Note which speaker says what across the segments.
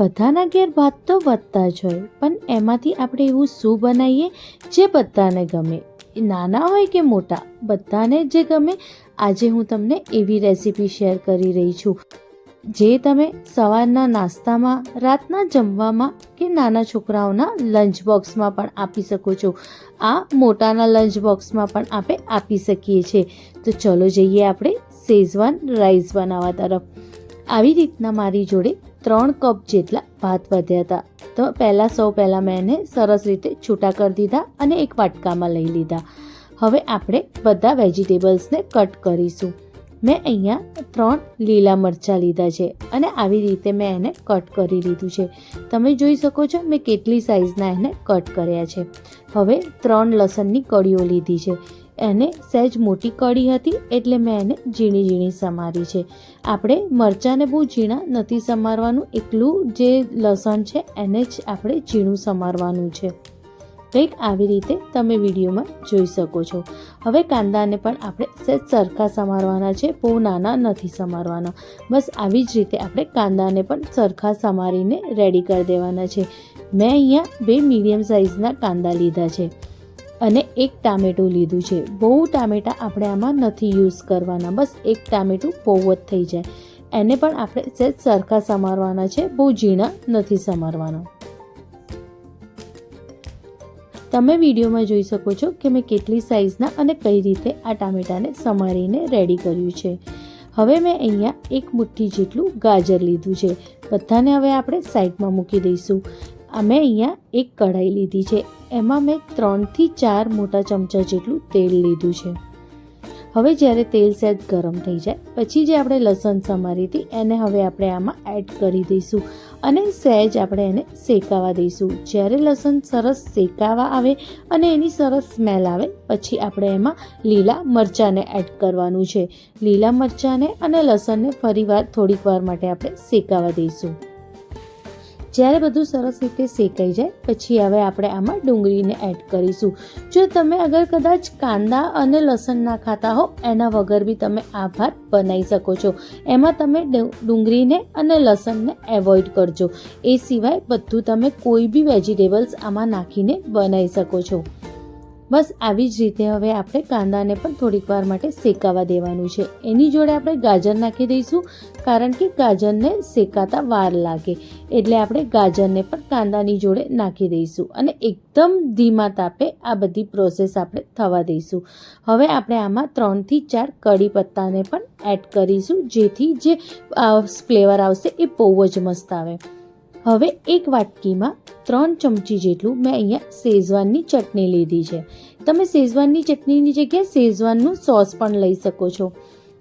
Speaker 1: બધાના ઘેર ભાત તો વધતા જ હોય, પણ એમાંથી આપણે એવું શું બનાવીએ જે બધાને ગમે? નાના હોય કે મોટા, બધાને જે ગમે, આજે હું તમને એવી રેસીપી શેર કરી રહી છું. જે તમે સવારના નાસ્તામાં, રાતના જમવામાં કે નાના છોકરાઓના લંચ બોક્સમાં પણ આપી શકો છો. આ મોટાના લંચ બોક્સમાં પણ આપણે આપી શકીએ છીએ. તો ચલો જઈએ આપણે શેઝવાન રાઈસ બનાવવા તરફ. આવી રીતના મારી જોડે ત્રણ કપ જેટલા ભાત વધ્યા હતા. તો પહેલાં સૌ પહેલાં મેં એને સરસ રીતે છૂટા કરી દીધા અને એક વાટકામાં લઈ લીધા. હવે આપણે બધા વેજીટેબલ્સને કટ કરીશું. મેં અહીંયા ત્રણ લીલા મરચાં લીધા છે અને આવી રીતે મેં એને કટ કરી લીધું છે. તમે જોઈ શકો છો મેં કેટલી સાઇઝના એને કટ કર્યા છે. હવે ત્રણ લસણની કળીઓ લીધી છે. એને સહેજ મોટી કળી હતી એટલે મેં એને ઝીણી ઝીણી સમારી છે. આપણે મરચાંને બહુ ઝીણા નથી સમારવાનું, એકલું જે લસણ છે એને જ આપણે ઝીણું સમારવાનું છે. કંઈક આવી રીતે તમે વિડીયોમાં જોઈ શકો છો. હવે કાંદાને પણ આપણે સહેજ સરખા સમારવાના છે, બહુ નાના નથી સમારવાના. બસ આવી જ રીતે આપણે કાંદાને પણ સરખા સમારીને રેડી કરી દેવાના છે. મેં અહીંયા બે મીડિયમ સાઇઝના કાંદા લીધા છે. અને એક ટામેટું લીધું છે. બહુ ટામેટાં આપણે આમાં નથી યુઝ કરવાના. બસ એક ટામેટું બહુ જ થઈ જાય. એને પણ આપણે સહેજ સરખા સમારવાના છે, બહુ ઝીણા નથી સમારવાના. તમે વિડીયોમાં જોઈ શકો છો કે મેં કેટલી સાઇઝના અને કઈ રીતે આ ટામેટાને સમારીને રેડી કર્યું છે. હવે મેં અહીંયા એક મુઠ્ઠી જેટલું ગાજર લીધું છે. બધાને હવે આપણે સાઈડમાં મૂકી દઈશું. અમે અહીંયા એક કઢાઈ લીધી છે. એમાં મેં ત્રણથી ચાર મોટા ચમચા જેટલું તેલ લીધું છે. હવે જ્યારે તેલ સહેજ ગરમ થઈ જાય, પછી જે આપણે લસણ સમારી હતી, એને હવે આપણે આમાં એડ કરી દઈશું અને સહેજ આપણે એને શેકાવા દઈશું. જ્યારે લસણ સરસ શેકાવા આવે અને એની સરસ સ્મેલ આવે, પછી આપણે એમાં લીલા મરચાંને એડ કરવાનું છે. લીલા મરચાંને અને લસણને ફરીવાર થોડીક વાર માટે આપણે શેકાવા દઈશું. જ્યારે બધું સરસ રીતે શેકાઈ જાય, પછી હવે આપણે આમાં ડુંગળીને એડ કરીશું. જો તમે અગર કદાચ કાંદા અને લસણ ના ખાતા હો, એના વગર બી તમે આ ભાત બનાવી શકો છો. એમાં તમે ડુંગળીને અને લસણને એવોઇડ કરજો. એ સિવાય બધું તમે કોઈ બી વેજીટેબલ્સ આમાં નાખીને બનાવી શકો છો. બસ આવી જ રીતે હવે આપણે કાંદાને પણ થોડીક વાર માટે શેકાવા દેવાનું છે. એની જોડે આપણે ગાજર નાખી દઈશું, કારણ કે ગાજરને શેકાતા વાર લાગે. એટલે આપણે ગાજરને પણ કાંદાની જોડે નાખી દઈશું અને એકદમ ધીમા તાપે આ બધી પ્રોસેસ આપણે થવા દઈશું. હવે આપણે આમાં ત્રણથી ચાર કડી પત્તાને પણ એડ કરીશું, જેથી જે ફ્લેવર આવશે એ બહુ જ મસ્ત આવે. હવે એક વાટકીમાં ત્રણ ચમચી જેટલું મેં અહીંયા શેઝવાનની ચટણી લીધી છે. તમે શેઝવાનની ચટણીની જગ્યાએ શેઝવાનનું સોસ પણ લઈ શકો છો.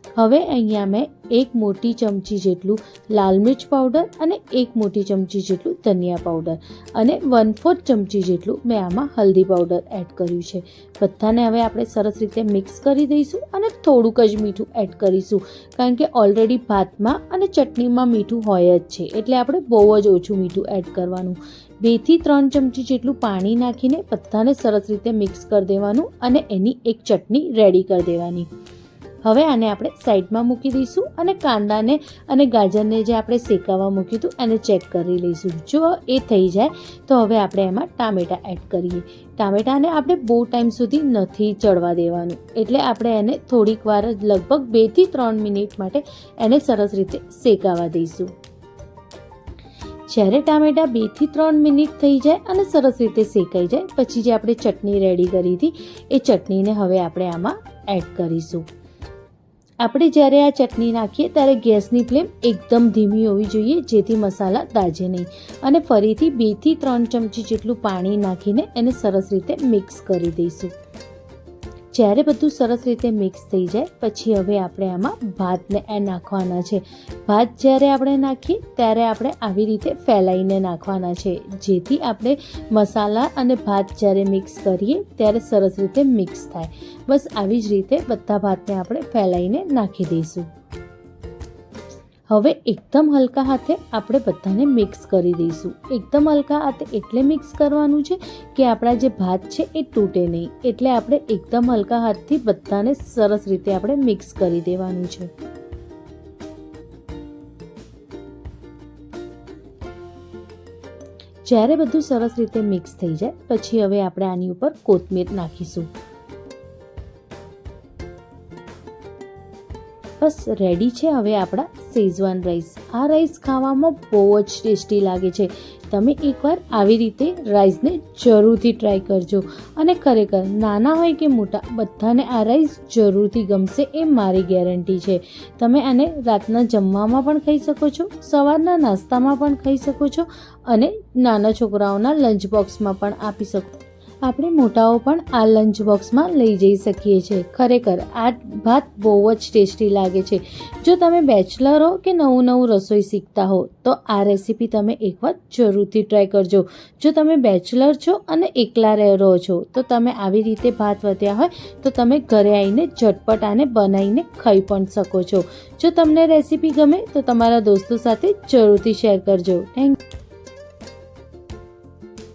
Speaker 1: હવે અહીંયા મેં એક મોટી ચમચી જેટલું લાલ મિર્ચ પાવડર અને એક મોટી ચમચી જેટલું ધનિયા પાવડર અને વન ફોર્થ ચમચી જેટલું મેં આમાં હલ્દી પાવડર એડ કર્યું છે. બધાને હવે આપણે સરસ રીતે મિક્સ કરી દઈશું અને થોડુંક જ મીઠું એડ કરીશું, કારણ કે ઓલરેડી ભાતમાં અને ચટણીમાં મીઠું હોય જ છે, એટલે આપણે બહુ જ ઓછું મીઠું એડ કરવાનું. બેથી ત્રણ ચમચી જેટલું પાણી નાખીને બધાને સરસ રીતે મિક્સ કરી દેવાનું અને એની એક ચટણી રેડી કરી દેવાની. હવે આને આપણે સાઈડમાં મૂકી દઈશું અને કાંદાને અને ગાજરને જે આપણે શેકાવા મૂક્યું હતું એને ચેક કરી લઈશું. જો એ થઈ જાય, તો હવે આપણે એમાં ટામેટાં એડ કરીએ. ટામેટાને આપણે બહુ ટાઈમ સુધી નથી ચડવા દેવાનું. એટલે આપણે એને થોડીક વાર જ લગભગ બેથી ત્રણ મિનિટ માટે એને સરસ રીતે શેકાવા દઈશું. જ્યારે ટામેટાં બેથી ત્રણ મિનિટ થઈ જાય અને સરસ રીતે શેકાઈ જાય, પછી જે આપણે ચટણી રેડી કરી હતી, એ ચટણીને હવે આપણે આમાં એડ કરીશું. આપણે જ્યારે આ ચટણી નાખીએ ત્યારે ગેસની ફ્લેમ એકદમ ધીમી હોવી જોઈએ, જેથી મસાલા દાજે નહીં. અને ફરીથી બેથી ત્રણ ચમચી જેટલું પાણી નાખીને એને સરસ રીતે મિક્સ કરી દઈશું. જ્યારે બધું સરસ રીતે મિક્સ થઈ જાય, પછી હવે આપણે આમાં ભાતને એ નાખવાના છે. ભાત જ્યારે આપણે નાખીએ, ત્યારે આપણે આવી રીતે ફેલાઈને નાખવાના છે. જેથી આપણે મસાલા અને ભાત જ્યારે મિક્સ કરીએ, ત્યારે સરસ રીતે મિક્સ થાય. બસ આવી જ રીતે બધા ભાતને આપણે ફેલાઈને નાખી દઈશું. હવે એકદમ હલકા હાથે આપણે બધાને મિક્સ કરી દઈશું. એકદમ હલકા હાથે એટલે મિક્સ કરવાનું છે કે આપણા જે ભાત છે એ તૂટે નહીં. એટલે આપણે એકદમ હલકા હાથથી બધાને સરસ રીતે આપણે મિક્સ કરી દેવાનું છે. જ્યારે બધું સરસ રીતે મિક્સ થઈ જાય, પછી હવે આપણે આની ઉપર કોથમીર નાખીશું. બસ રેડી છે. હવે આપણા શેઝવાન રાઈસ આ રાઈસ ખાવામાં બહુ જ ટેસ્ટી લાગે છે. તમે એકવાર આવી રીતે રાઈસને જરૂરથી ટ્રાય કરજો. અને ખરેખર નાના હોય કે મોટા, બધાને આ રાઈસ જરૂરથી ગમશે એ મારી ગેરંટી છે. તમે આને રાતના જમવામાં પણ ખાઈ શકો છો, સવારના નાસ્તામાં પણ ખાઈ શકો છો અને નાના છોકરાઓના લંચ બોક્સમાં પણ આપી શકો. આપણે મોટાઓ પણ આ લંચ બોક્સમાં લઈ જઈ શકીએ છીએ ખરેખર, આ ભાત બહુ જ ટેસ્ટી લાગે છે. જો તમે બેચલર હો કે નવું નવું રસોઈ શીખતા હો, તો આ રેસીપી તમે એકવાર જરૂરથી ટ્રાય કરજો. જો તમે બેચલર છો અને એકલા રહો છો, તો તમે આવી રીતે ભાત વધ્યા હોય, તો તમે ઘરે આવીને ઝટપટ આને બનાવીને ખાઈ પણ શકો છો. જો તમને રેસીપી ગમે, તો તમારા દોસ્તો સાથે જરૂરથી શેર કરજો. થેન્ક